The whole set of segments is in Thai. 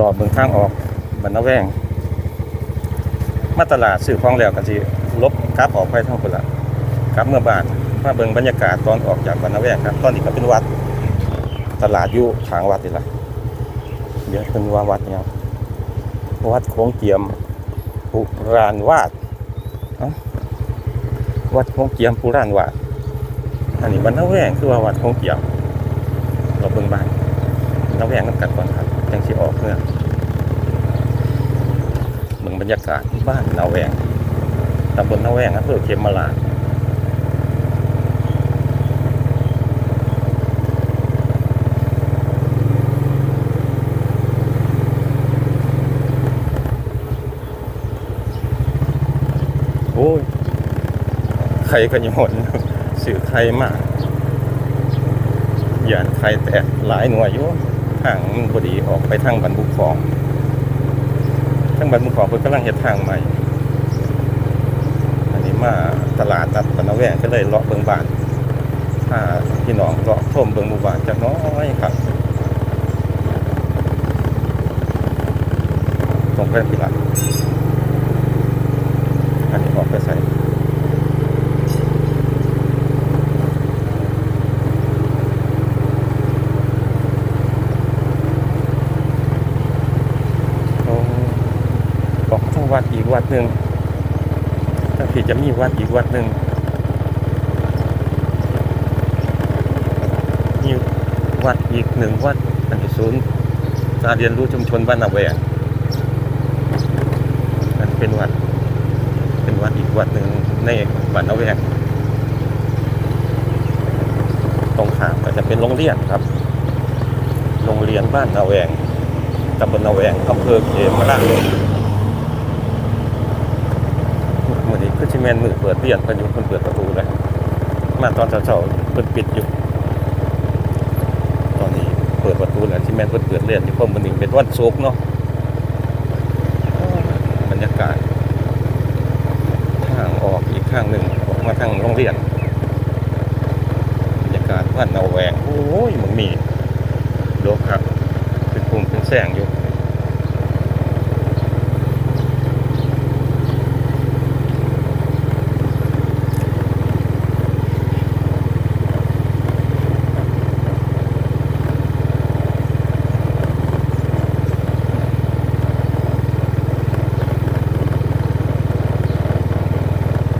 รอบเบิ่งทางออกบรรณแวงมาตลาดซื้อของแล้วก็สิลบกลับออกไปทางพุ่นละกลับเมื่อบานมาเบิ่งบรรยากาศตอนออกจากบรรณแวงครับ ตอนนี้ก็เป็นวัด ตลาดอยู่ทางวัดนี่ละเดี๋ยวเพิ่นว่าวัดเนี่ยวัดโค้งเจียมปุรานวาดวัดโค้งเจียมปุรานวาดอันนี้บรรณแวงคือว่าวัดโค้งเจียมเราเบิ่งบ้านบรรณแวงกันก่อนครับจังสิออกเมื่อ บรรยากาศที่บ้านนาแวงตำบลนาแวงอำเภอเขมราชโอ้ยไข่กันยนสื่อไข่มากย่านไข่แตกหลายหน่วยอยู่ทางมันบดีออกไปทางบรรบุคอง ทั้งบันมุขอเพิ่นกำลังเฮ็ดทางใหม่ อันนี้มาตลาดนัดปนแวงก็เลยเลาะเบิงบ้านถ้าพี่น้องเลาะชมเบิงหมู่บ้านจักน้อยครับตรงไปพี่ละอันนี้ออกไปใส่ตรงออกทาง วัดอีกวัดหนึ่งถ้าพี่จะมีวัดอีกวัดหนึ่งมีวัดอีกหนึ่งวัดอันที่ศูนย์การเรียนรู้ชุมชนบ้านนาแวงอันเป็นวัด เป็นวัดอีกวัดหนึ่งในบ้านนาแวงตรงข้ามก็จะเป็นโรงเรียนครับ โรงเรียนบ้านนาแวงตำบลนาแวงอำเภอเขมราชมื่อนี้คือชิแมนมือเปิดเรียนเพิ่นอยู่เพิ่นเปิดประตูเลยมาตอนเช้าๆเพิ่นปิดอยู่ ตอนนี้เปิดประตูแล้วชิแมนเพิ่นเปิดเรียนอยู่เพราะมื้อนี้เป็นวันศุกเนาะบรรยากาศทางออกอีกข้างหนึ่งออกมาทางโรงเรียนบรรยากาศบ้านนาแหวงโอ้ยมันมีโลกครับเป็นกลุ่มเป็นแสงอยู่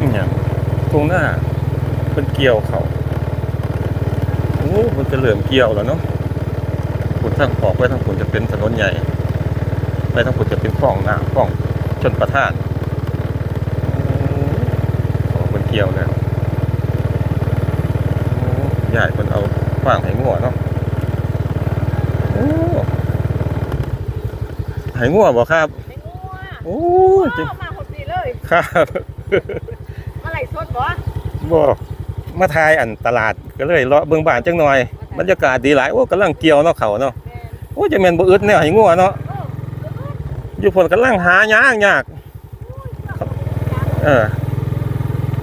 อหย่างตรงหน้าเป็นเกี่ยวเขาโอ้มันจะเหลื่อมเกี่ยวแล้วเนาะผลทางออกไปทางผลจะเป็นถนนใหญ่ไปทางผลจะเป็นคลองน้ำคลองชนประทานโอ้เป็นเกี่ยวแล้วโอ้ใหญ่คนเอาฟางให้งัวเนาะโอ้ให้งัวบ่ครับไม่งัวโอ้โอ้จริงมาคนดีเลยครับมาไหลสด บ่บ่มาทายอันตลาดก็เลยเลาะเบิ่งบ้านจังหน่อยบรรยากาศดีหลายโอ้กำลังเกี่ยวเนาะเขาเนาะแม่นโอ้จะแม่นบ่อึดแนวให้งัวเนาะโอ้อยู่พุ่นกำลังหายากยากเออ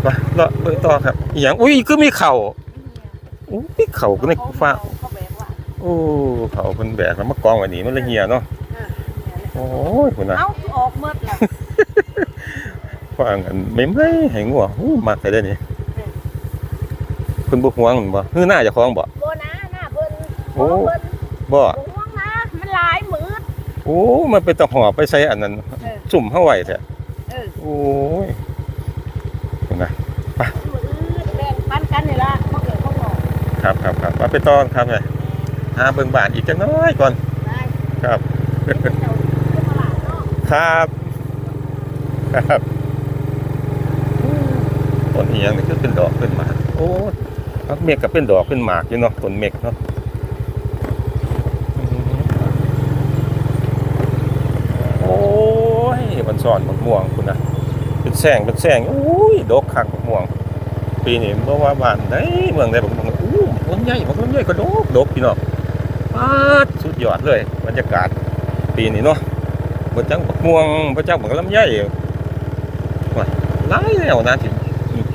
ไปเลาะเบิ่งต่อครับอีหยังอุ้ยคือมีเข่าอู้มีเข่าก็ในฟ้าเขาแบกว่าโอ้เขาเพิ่นแบกแล้วมากองไว้นี่มันละเหี่ยเนาะเออโอ้ยพุ่นน่ะเอ้าออกหมดล่ะ ฟังอันไม่ไม่ให้งัวอู้มักได้เด้อนี่เพิ่นบ่ห่วงมันบ่ฮือหน้าเจ้าของบ่โบนะหน้าเพิ่นโอ้เพิ่นบ่บ่ห่วงนะมันหลายมืด โอ้มันเป็นตะหอบไปใส่อันนั้นเออ สุ่มเข้าไว้แท้เออโอ้ยเห็นไหมมืดแบ่งปันกันนี่ล่ะเขาเกิดเขาบอกครับครับครับมาไปตอนครับเลยหาเบิ่งบาทอีกจังน้อยก่อนได้ครับ เดี๋ยวเจ้าเจ้าตลาดเนาะครับ ครับ ต้นอีหยังนี่คือเป็นดอกเป็นหมากโอ้พักเมฆก็เป็นดอกเป็นหมากอยู่เนาะต้นเมฆเนาะโอ้ยมันสอนมะม่วงคุณนะเป็นแสงเป็นแสงโอ้ยดอกคักมะม่วง ปีนี้บ่ว่าบ้านใดเมืองใดบ่บอกอู้มันใหญ่มันใหญ่ก็ดกดกพี่น้องปาดสุดยอดเลยบรรยากาศปีนี้เนาะบ่จังบักม่วงบ่จังบักลำไยว่าหลายแล้วนะที่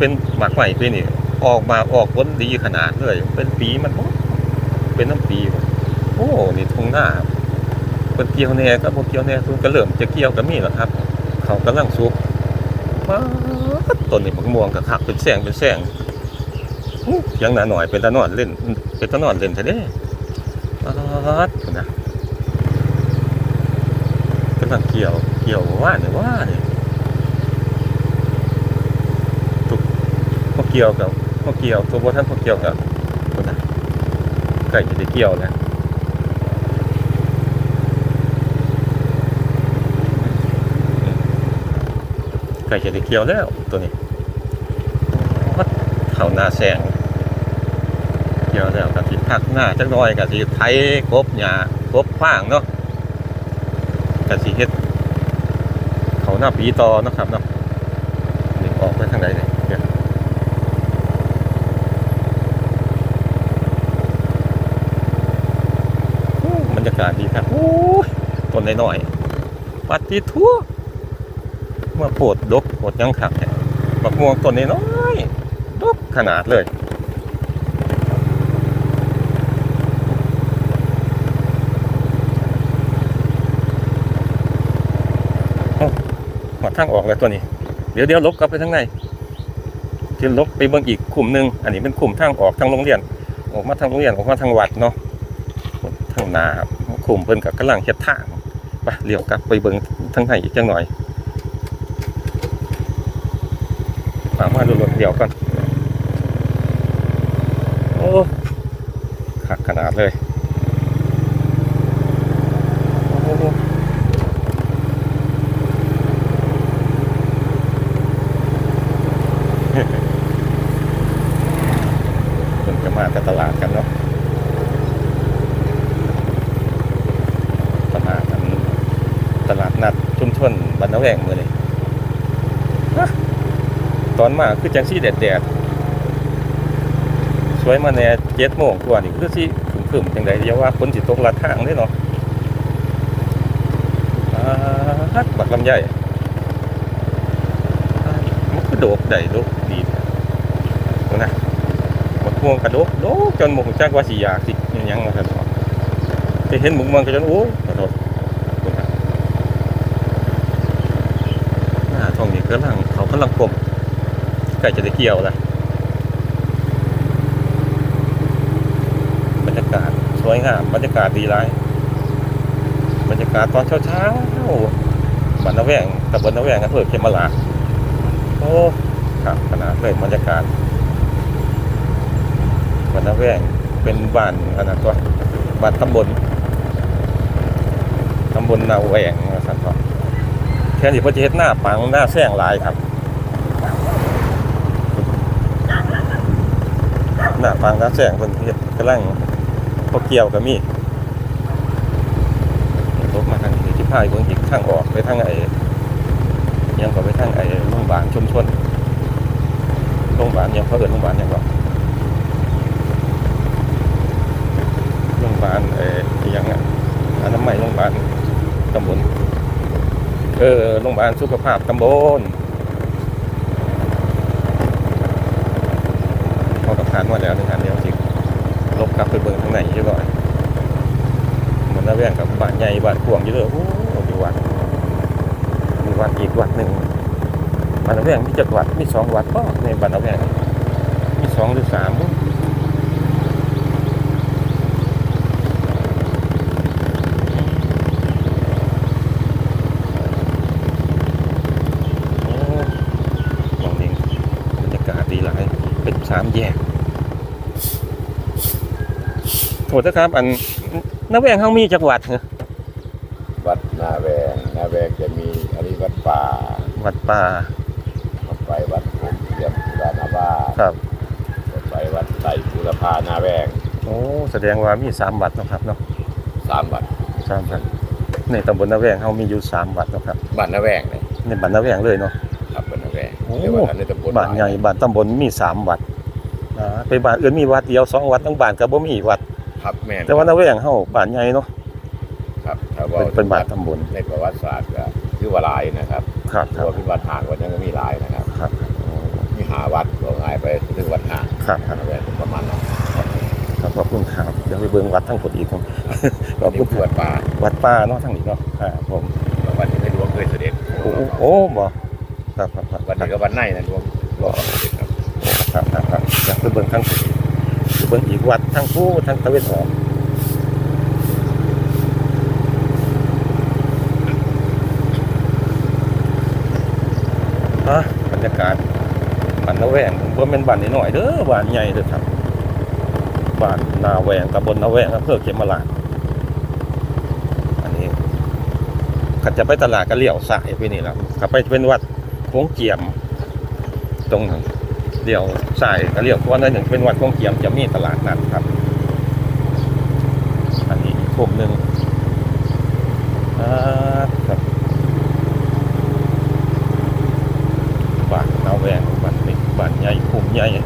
เป็นหมากใหม่ปีนี้ออกมาออกผลดีขนาดเลยเป็นปีมันเป็นน้ำปีโอ้นี่ทุ่งนาเพิ่นเกี่ยวแน่ก็บเกี่ยวแน่เพิ่นก็เริ่มจะเกี่ยวก็มีแล้วครับ เขากำลังสุกป๊าต้นนี่บักม่วงก็คักเป็นแสงเป็นแสงอู้เพียงหนาหน่อยเป็นตะนอนเล่น เป็นตะนอนเล่นซะเด้ป๊าดนน่ะกำลังเกี่ยวเกี่ยวว่าเนี่ยว่าเนี่ยตุกพอ เกี่ยวกับพอเกี่ยวตัวบ่ทันพอเกี่ยวกับคนนะใกล้จะได้เกี่ยวแล้วใกล้จะได้เกี่ยวแล้วตัวนี้วัดเขาหน้าแสงเกี่ยวแล้วกะทิพักหน้าจักหน่อยกะทิไถกบหญ้ากบฟางเนาะกะทิเฮ็ดเขาหน้าปีต่อนะครับเนาะนี่ออกไปทางไหนเนี่ยเนี่ยโอ้บ รรยากาศดีครับโอ้ยต้นน้อยๆปัดที่ทั่วมาโปวดดกโปวดยังขับเนี่ยบักม่วงต้นน้อยดกขนาดเลยเอ้าหอดทางออกแล้วตัวนี้ เดี๋ยวเดี๋ยวลบกลับไปทางในจะลบไปเบิ่งอีกขุมหนึ่งอันนี้เป็นขุมทางออกทางโรงเรียน ออกมาทางโรงเรียนออกมาทางวัดเนาะ ทางนาครับขุมเพิ่นกับกำลังเฮ็ดทางไปเลี้ยวกลับไปเบิ่งทางไหนอีกจังหน่อยมามาดูรถเดี่ยวกันโอ้ขักขนาดเลย โอ้โหคนก็มากับตลาดกันเนาะ ตลาดนั้นตลาดนัดชุมชนบ้านนา แวงมือนี่ตอนมาคือจังซี่แดดแดดๆสวยมาแน่เจ็ดโมงกว่านี่คือสิขึ้นๆจังไดอย่าว่าฝนสิตกลัดทางเด้เนาะอ่าฮักบักลำไยอ่ามันคือโดกได้โดกดีดูนะบักม่วงกระโดกโดกจนหมกจักว่าสิอยากสิอิหยังว่าซั่นเนาะไปเห็นหมึกมันก็จนโอ้ยขอโทษดูนะหน้าท้องนี่ กำลังเขากำลังกลมใกล้จะได้เกี่ยวล้วบรรยากาศสวยงามบรรยากาศดีไรบรรยากาศตอนเช้าๆบันนาแวงตะบนนาแวงอำเภอเขมราโอ้ครับขนาดเลยบรรยากาศบันนาแวงเป็นบ้านอันนั้นตัวบ้านตำบลตำบลนาแวงสันทอ แค่นี้เพอจะเฮ็ดหน้าปังหน้าแซงหลายครับ หน้าฟังหน้าแสงเพิ่นเฮ็ดกำลังพอเกี่ยวก็มีรถมาทางนี้ที่พายเบิ่งอีกทางออกไปทางไอ้ยังก็ไปทางไอ้โรงพยาบาลชุมชนโรงพยาบาลยังเขาเอิ้นโรงพยาบาลยังว่โรงพยาบาลเอ่ออิหยังอะอนามัยโรงพยาบาลตำบล เออโรงพยาบาลสุขภาพตำบลเขากับผ่านมาแล้วในงานเดียวจริงลบกลับไปเบิ่งข้างในเรียบร้อยเหมันน่าแว่งกับบ้านใหญ่บ้านกวงอยู่เลยโอ้โหมีวัดมีวัดอีกวัดหนึ่งบ้านนาแว่งมีจักวัดมีสองวัดก็ในบ้านนาแว่งมีสองหรือสามมั้งโอ้มองนี่บรรยากาศดีหลายเป็น สามแยกโทษนะครับ อันนาแว่งเฮามีจักวัดเหรอวัดนาแวงนาแวงจะมีอันนี้วัดป่าวัดป่าวัดไปวัดภูมิเทียมสุรานาบาครับ วัดไปวัดไต่บุรพานาแวงโอ้แสดงว่ามีสามวัดเนาะครับเนาะสามวัดสามวัดในตำบลนาแวงเฮามีอยู่สามวัดเนาะครับบ้านนาแวงเลยในบ้านนาแวงเลยเนาะครับบ้านนาแวงโอ้เรียกว่าท่านในตำบลบ้านใหญ่บ้านตำบลมีสามวัดอ่า ไปบ้านอื่นมีวัดเดียวสองวัดทั้งบ้านก็บ่มีวัด ครับแม่นแต่ว่านาแวงเฮาบ้านใหญ่เนาะ ครับถ้าเป็ว่านเป็นบ้านตำบล ในประวัติศาสตร์ก็คือว่าหลายนะครับครับเพครัราะบว่าเป็นวัดห่างกว่านั้นก็มีหลายนะครับครับโอ้มีหาวัดก็ง่ายไปถึงวัดห่างครับครับนาแวงประมาณนั้นครับผมคุณครับเดี๋ยวไปเบิ่งวัดทั้งหมดอีกครับขอบนี่คุณปวดป่าวัดป่าเนาะทั้งนี้เนาะอ่าผมวันที่ไม่รวมเคยเสด็จโอ้โหโอ้บ่ครับครับครับวันนี้ก็วันไหนนะรวมรวมเสด็จครับ ครับครับครับ อยากไปเบิ่งทั้งหมดอีเบิ่งอีกวัดทั้งผู้ทั้งตะเวนออกฮะบรรยากาศบ้านนาแวงว่าเป็นบ้านน้อยเด้อบ้านใหญ่เด้อครับบ้านนาแวงตำบลนาแวงอำเภอเขมราชอันนี้ขันจะไปตลาดก็เลี้ยวซ้ายไปนี่แหละขับไปเป็นวัดโค้งเจียม ตรงนั้น เดี๋ยวซ้ายก็เลี้ยวขวาหน่นหนึ่งเป็นวัดโค้งเคียมจะมีตลาดนัดครับ อันนี้อีกทุ่มหนึ่งอ่าครับ บ้านนาแวงบ้านเล็กบ้านใหญ่ภูมิใหญ่น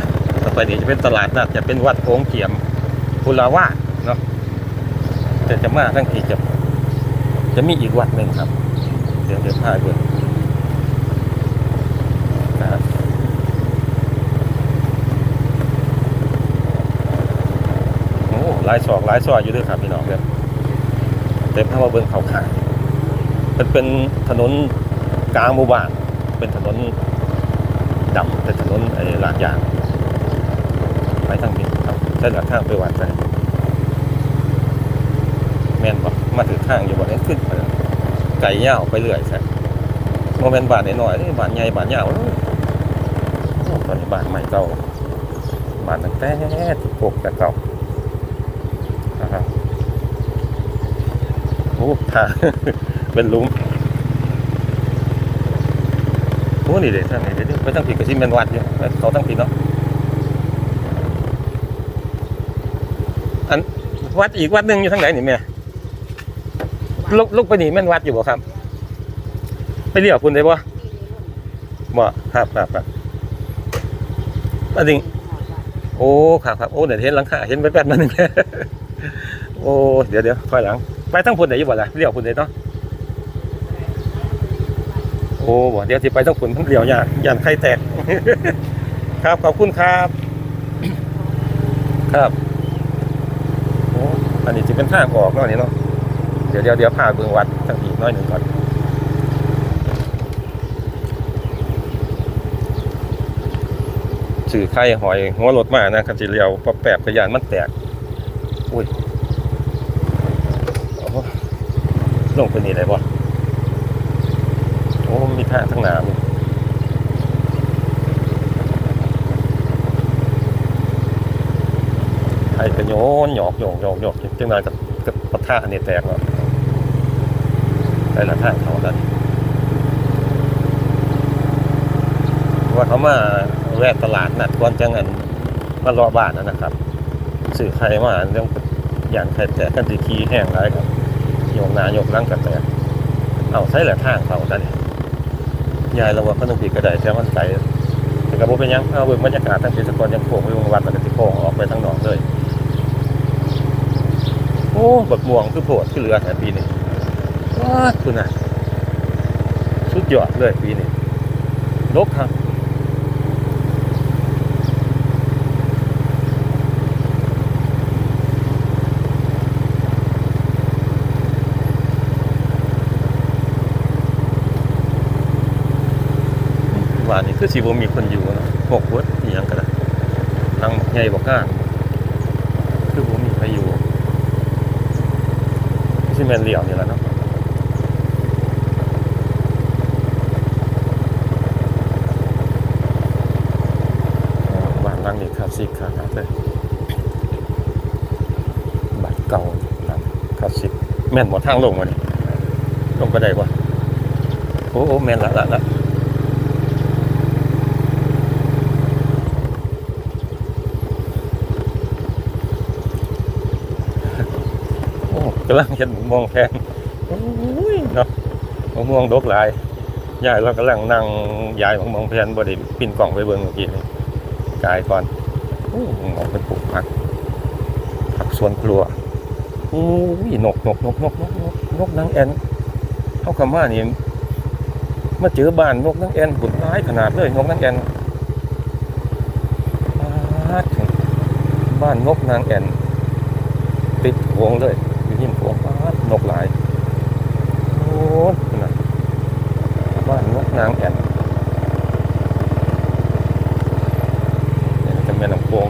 ะต่อไป นี้จะเป็นตลาดนัดจะเป็นวัดโค้งเกียมพุลาวาสเนาะแต่จะมาทั้งทีจะจะมีอีกวัดหนึ่งครับ เดี๋ยวเดี๋ยวพาไปเบิ่งนะครับโอ้หลายศอกหลายซอยอยู่ด้วยครับพี่น้องเด้อเต็มพามาเบิ่งเขาขายมันเป็นถนนกลางหมู่บ้านเป็นถนนดำเป็นถนนไอ้ลาดยาง ไปทางนี้ครับใช่หลักทางไปวัดใช่แม่นบอกมาถึงทางอยู่บ่ได้ขึ้นไปไก่ย่าวไปเรื่อยใช่โมเมนบาทน้อยนี่บาทใหญ่บาทยาวตอนนี้บาทใหม่เก่าบาทตั้งแต่ปกแต่เก่าโอ้ทางเป็นลุมโอ้นี่เด็ดทางนี้เด็ดไปตั้งผิดกับที่แมนวัดอยู่เขาตั้งผิดเนาะ อัน วัดอีกวัดหนึ่งอยู่ทางไหนนี่แม่ลูกลูกไปนี่แม่นวัดอยู่บ่ครับ ไปเรียกคุณได้บ่บ่ครับครับครับอันนี้โอ้ครับครับโอ้เดี๋ยวเห็นหลังคาเห็นแป๊บๆนั่นนึงโอ้เดี๋ยวเดี๋ยวค่อยหลัง ไปทั้งพุ่นไหนอยู่บ่ล่ะเรียกพุ่นได้เนาะโอ้บ่เดี๋ยวสิไปทั้งพุ่นทั้งเรียวยากย่านไข่แตก ครับขอบคุณครับ ครับ อันนี้จะเป็นทางออกเนาะนี่เนาะเดี๋ยวเดี๋ยวเดี๋ยวพาเบิ่งวัดทั้งอีกน้อยหนึ่งก่อนสื่อไข่หอยหัวรถมานะคันสิเลียวปะแปบกระยานมันแตกอุ้ยโอ้ลงไปนี่ได้บ่โอ้มีท่าทั้งหน้ามี ไข่กระโยนหยอกหยอกหยอกหยอกจังหน่อยกับกับปะทะอันนี้แตกแล้วได้ละท่าเขาแล้วนี่ว่าเขามาแวะตลาดนัดก่อนจังอันมารอบ้านนะนะครับสื่อใครมาเรื่องอย่างใครแต่กันตีคีแห้งไรครับโยกหนาโยกหลังกันแต่เอาใช่แหละทางเขาแต่เนี่ยายเราว่าขาต้องปีกระไดแต่มันไกลแต่กระโบเป็นยังเอาเบิ่งบรรยากาศทางพิศกรยังโค้งไปวงวัดมันก็ติโค้งออกไปทางหนองเลย อ้บักม่วงคือโผดคือเหลือแถมปีนี้ว้าคุณน่ะ สุดยอดเลยปีนี้ลกครับว่านี่คือสิบ่มีคนอยู่นะหกเวิร์ดอีหยังก็ได้ทางใหญ่บ่กล้าคือบ่มีใครอยู่สิ แม่นเหลี่ยวนี่แหละเนาะอ๋อบ้านหลังนี้คลาสสิกครับเลยบ้านเก่าหลังคลาสสิกแม่นบ่ทางลงวะนี่ลงก็ได้บ่โอ้โอ้แม่นละละละ กำลังเห็นมะม่วงแพงโอ้ยเนาะมะม่วงดกหลายยายเรากำลังนั่งยายของมองเพนบไดิปินกล่องไปเบิ่งเมื่อกี้นี่กายก่อนมองเป็นปลูกผักผักสวนครัวโอ้ยนกนกนกนกนกนกนกนางแอนเข้าคำว่านี่มาเจอบ้านนกนางแอนบุญร้ายขนาดเลยนกนางแอนบ้านนกนางแอนติดวงเลยอยู่ยินวงปาดนกหลาย โอ้ยนะบ้านนกนางแอ่นเนี่ยจะแม่น้ำโขง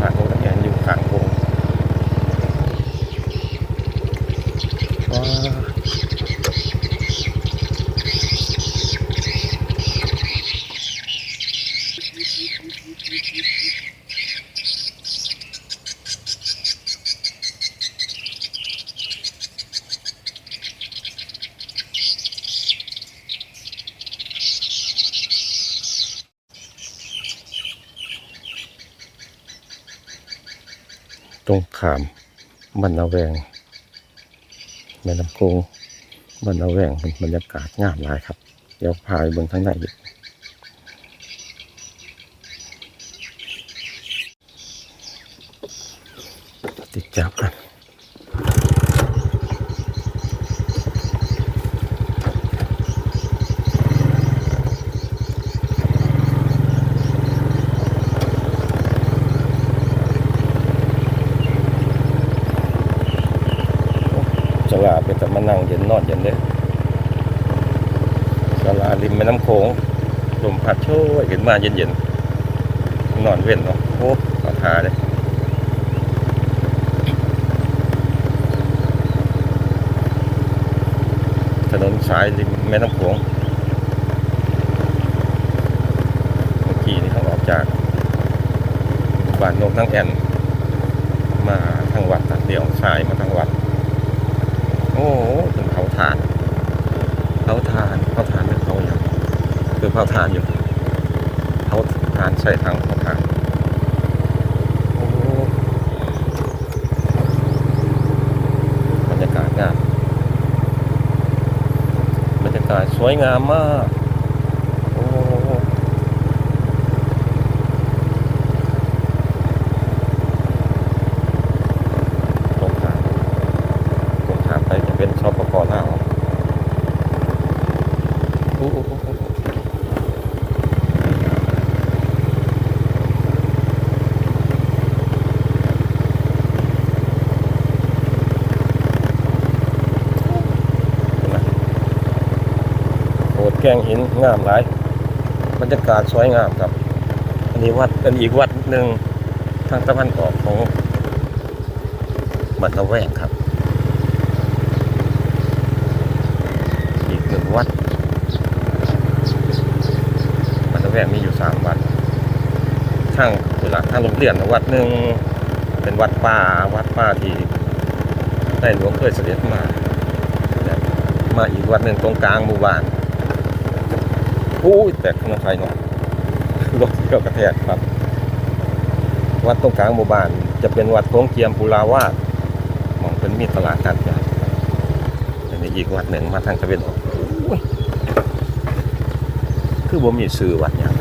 บ้านนกนางแอ่นอยู่ข้างโขงว้าตรงขาม บ้านนาแวงแม่น้ำโขงบ้านนาแวงบรรยากาศงามหลายครับ เดี๋ยวพาไปบนข้างในอีกติดจับกันสลาเป็นแต่มานั่งเย็นนอนเย็นเด้สลาริมแม่น้ำโขงลมพัดโชยเห็น มาเย็นๆ นอนเว้นเนาะโอ้ขอทาเลยถนนสายริมแม่น้ำโขงเมื่อกี้นี่เขาออกจากบ้านนกนั่งแอน มาทางวัดเดี่ยวสายมาทางวัด โอ้เป็นเผาถ่านเผาถ่านเผาถ่านเป็นเผาอย่างคือเผาถ่านอยู่ เผาถ่านใส่ถังเผาถ่างบรรยากาศงามบรรยากาศสวยงามมากโอ้โหตรงข้าม ตรงข้ามไปจะเป็นชอปกรลาวโอ้โหโอ้โหโอ้โหโขดแกงหินงามหลายบรรยากาศสวยงามครับ อันนี้วัดอันอีกวัดหนึ่งทางตะวันออกของบันตะแวงครับ อีกหนึ่งวัดมันจะแวกมีอยู่สามวัดทางเวลาทางโรงเรียนนะวัดหนึ่งเป็นวัดป่าวัดป่าที่ได้หลวงเคยเสด็จมา มาอีกวัดหนึ่งตรงกลางหมู่บ้าน อุ้ยแตกขนมไฟหน่อยรถเกี่ยวกระแทกครับ วัดตรงกลางหมู่บ้าน จะเป็นวัดโค้งเกียมปุราวาสมองเป็นมีตลาดการยาอันนี้อีกวัดหนึ่งมาทางตะเวนออกอุ้ยคือบ่มีซื้อวัดหยัง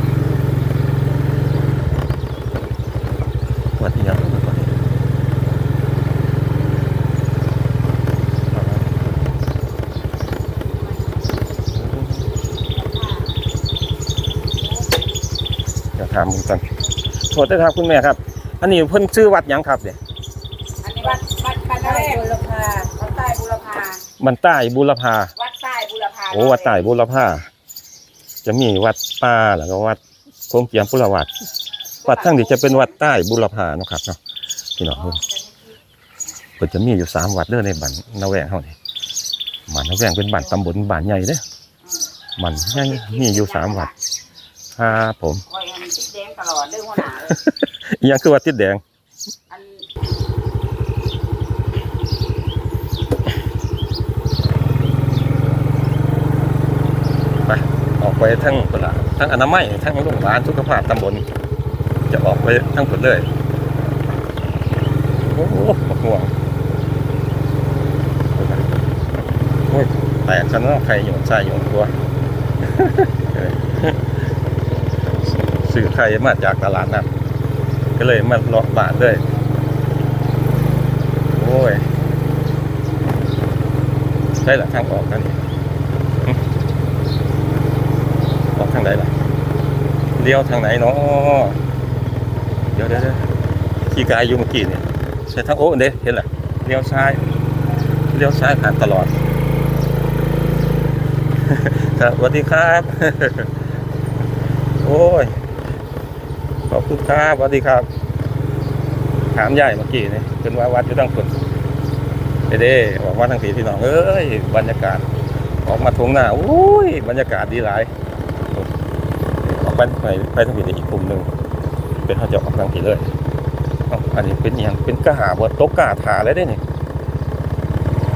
วัดอิหยังวัดนี้จะถามก่อนโทษด้วยครับคุณแม่ครับ อันนี้เพิ่นชื่อวัดหยังครับเนี่ยอันนี้วัดวัดวัดอะไรบุรพาวัดใต้บุรพามันใต้บุรพาวัดใต้บุรพาโอ้วัดใต้บุรพาจะมีวัดป่าแล้วก็วัดโค้งเจียมปุรวัดวัดทั้งนี้จะเป็นวัดใต้บุรพาเนาะครับเนาะพี่น้องอ๋อเพิ่นจะมีอยู่สามวัดเด้อในบ้านนาแวงเฮานี่บ้านนาแวงเป็นบ้านตำบลบ้านใหญ่เด้อมันใหญ่มีอยู่สามวัดครับผม ยังคือวัดติดแดงอันออกไปทั้งตลาดทั้งอนามัยทั้งโรงพยาบาลสุขภาพตำบล จะออกไปทั้งหมดเลย โอ้โหห่วงโอ้ยแตกกันเนาใครโยนใส่โยนตัวสื่อไข่มาจากตลาดนัด ก็เลยมาเลาะบาทเลยโอ้ยใช่หละทางออกกันนี่หึออกทางไหนล่ะเลี้ยวทางไหนเนาะเดี๋ยวเดี๋ยวขี่กายอยู่เมื่อกี้เนี่ยใช่ทางโอ้เด้เห็นแหละเลี้ยวซ้ายเลี้ยวซ้ายผ่านตลอดครับสวัสดีครับ โอ้ย ขอบคุณครับสวัสดีครับ ถามยายเมื่อกี้นี่เป็นว่าวัดอยู่ตั้งคนเด้เด้บอกว่าทั้งสีพี่น้องเอ้ยบรรยากาศ ออกมาทวงหน้าโอ้ยบรรยากาศดีหลายออกไปไปไปทางผีอีกกลุ่มหนึ่งเป็นเขาจะออกทางผีเลยอันนี้เป็นอย่างเป็นกระหาบดตกกาถาเลยได้นี่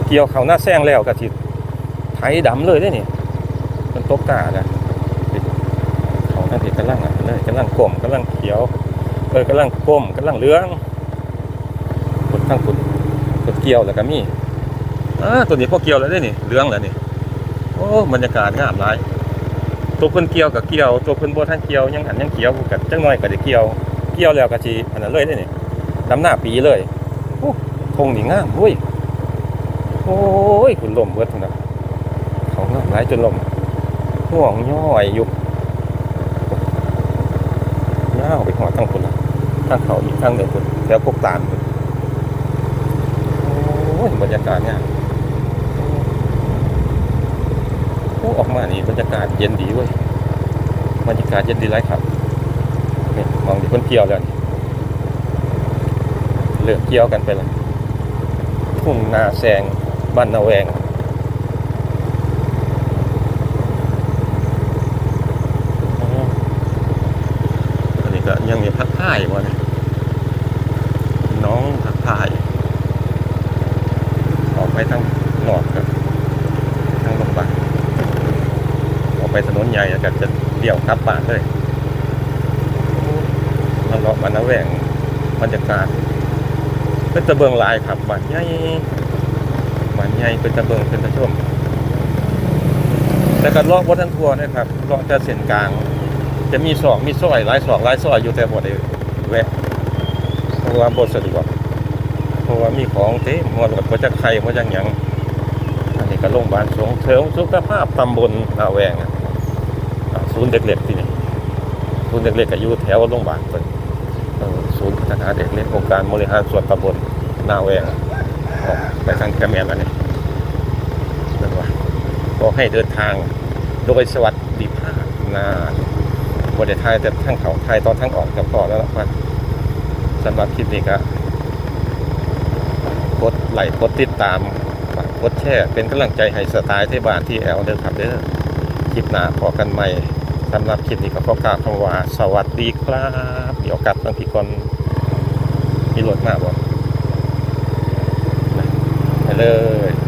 เกี่ยวเขาหน้าแซงแล้วกะทิไถดำเลยได้นี่เป็นตกกานะของทางที่กำลังอะ เลยกำลังกลมกำลังเขียวเออกำลังกลมกำลังเหลืองกดข้างกุดกดเกี่ยวแล้วก็มีอ่าตัวนี้พอเกี่ยวแล้วได้นี่เหลืองแล้วนี่โอ้บรรยากาศงามหลายตัวเพิ่นเกี่ยวกับเกี่ยว ตัวเพิ่นบ่ทันเกี่ยวยังหันยังเกี่ยวกับจังน้อยก็ได้เกี่ยวเกี่ยวแล้วก็สิอันนั้นเลยได้นี่ดำหน้าปีเลยโอ้ทงนี่งามเว้ยโอ้ยคุณลมเบิดนน่ะเขางามหลายจนลมห่วงย่อยอยู่ย่าวไปหัวทั้งคนละทั้งเขาอีกทั้งเดินคนแถวพวกตาลพุ่นโอ้ยบรรยากาศเนี่ยโอ้ออกมานี่บรรยากาศเย็นดีเว้ยบรรยากาศเย็นดีไรครับนี่มองดิคนเกี่ยวแล้วนี่เลือกเกี่ยวกันไปล้วทุ่งนาแซงบ้านนาแวง อันนี้ก็ยังมีพักพ่ายวะเนี่ยน้องพักพ่ายออกไปทางหนอดครับทางลงบานออกไปถนนใหญ่แล้วก็จะเดี่ยวขับป่านเลยมันเลาะมันนะแหวงบรรยากาศเป็นตะเบิงลายครับบ้านใหญ่บ้านใหญ่เป็นตะเบิงเป็นตะชมแต่ก็เลาะบนทันทัวร์นะครับเลาะจะเส้นกลาง จะมีสองมีซอยหลายสองหลายซอยอยู่แต่บ่ได้แวะเพราะว่าบ่สะดวกเพราะว่ามีของเต็มหัวรถบ่จักไข่บ่จักหยังอันนี้ก็โรงพยาบาลสงเสริมสุขภาพตำบลนาแวงอะอ่าศูนย์เด็กเล็กที่นี่ศูนย์เด็กเล็กก็อยู่แถวโรงพยาบาลเพิ่นศูนย์พัฒนาเด็กเล็กองค์การบริหารส่วนตำบลนาแวงออกไปทางแคมแมนอันนี้นั่นว่าก็ให้เดินทางโดยสวัสดิภาพนา บริไทยแต่ทั้งเขาไทยตอนทั้งออกกับพอแล้วละสำหรับคลิปนี้ก็กดไลค์กดติดตามกดแชร์เป็นกำลังใจให้สไตล์ที่บ้านที่แอลเดินครับเด้อคลิปหน้าพอกันใหม่สำหรับคลิปนี้ก็ขอกล่าวคำว่าสวัสดีครับเดี๋ยวกลับบางทีก่อนมีรถมากบ่ไปเลย